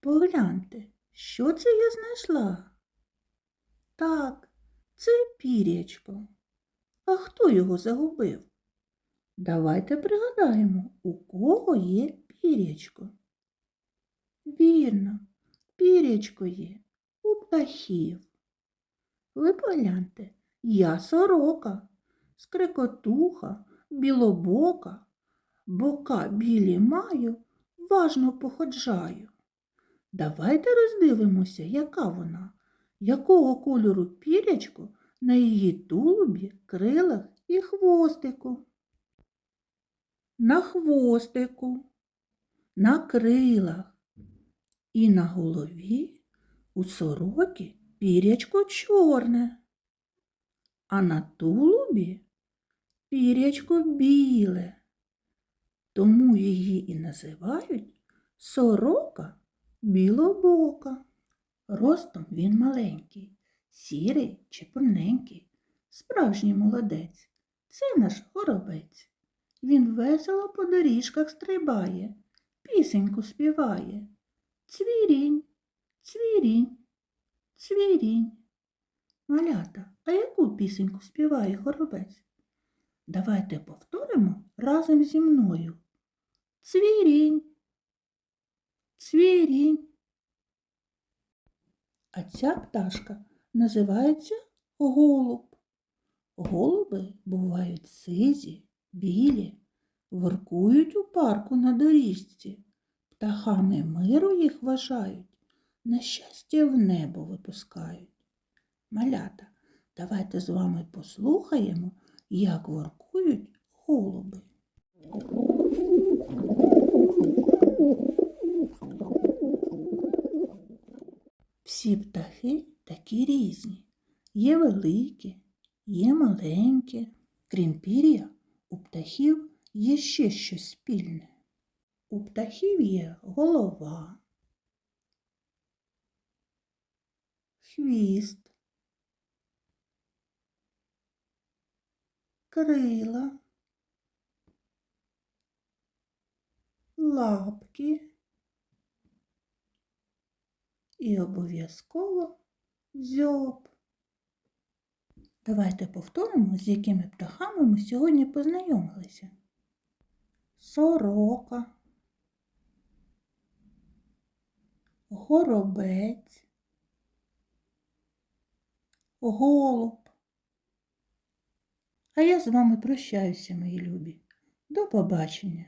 Погляньте, що це я знайшла? Так, це пір'ячко. А хто його загубив? Давайте пригадаємо, у кого є пір'ячко. Вірно, пір'ячко є у птахів. Ви погляньте, я сорока, скрикотуха, білобока, бока білі маю, важно походжаю. Давайте роздивимося, яка вона, якого кольору пірячко на її тулубі, крилах і хвостику. На хвостику, на крилах і на голові у сороки пірячко чорне, а на тулубі пірячко біле. Тому її і називають сорока білобока. Ростом він маленький, сірий чи повненький, справжній молодець. Це наш горобець. Він весело по доріжках стрибає, пісеньку співає. Цвірінь, цвірінь, цвірінь. Малята, а яку пісеньку співає горобець? Давайте повторимо разом зі мною. Цвірінь, цвірінь. А ця пташка називається голуб. Голуби бувають сизі, білі, воркують у парку на доріжці. Птахами миру їх вважають, на щастя в небо випускають. Малята, давайте з вами послухаємо, як воркують голуби. Всі птахи такі різні. Є великі, є маленькі. Крім пір'я, у птахів є ще щось спільне. У птахів є голова, хвіст, крила, лапки і обов'язково дзьоб. Давайте повторимо, з якими птахами ми сьогодні познайомилися. Сорока, горобець, голуб. А я з вами прощаюся, мої любі. До побачення.